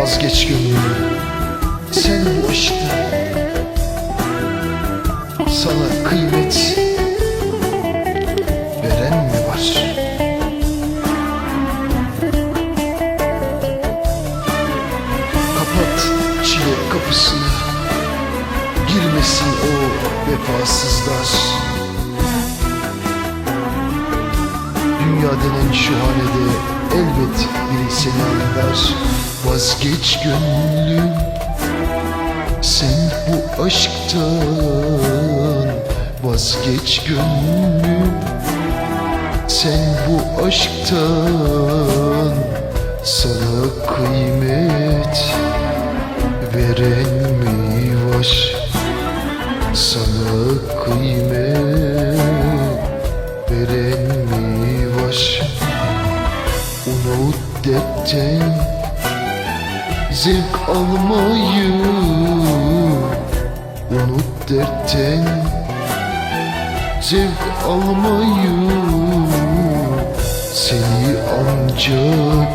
Vazgeç gönlüm. Sen bu aşkta Sana kıymet Girmesin o vefasızlar Dünya denen şu hanede elbet biri seni anlar. Vazgeç gönlüm sen bu aşktan Vazgeç gönlüm. Sen bu aşktan Sana kıymet veren mi var? Kıymet veren mi var? Unut dertten Zevk almayı Unut dertten Zevk almayı Seni ancak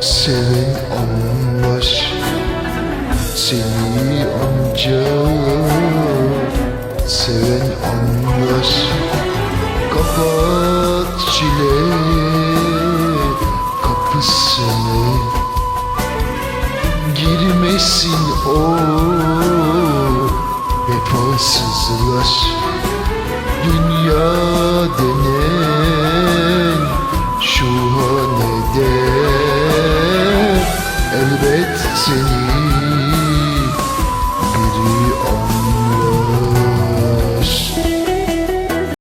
Seven anlar Seni ancak seven anlar. Kapat çile kapısını. Girmesin o vefasızlar. Dünya denen şu hanede Elbet seni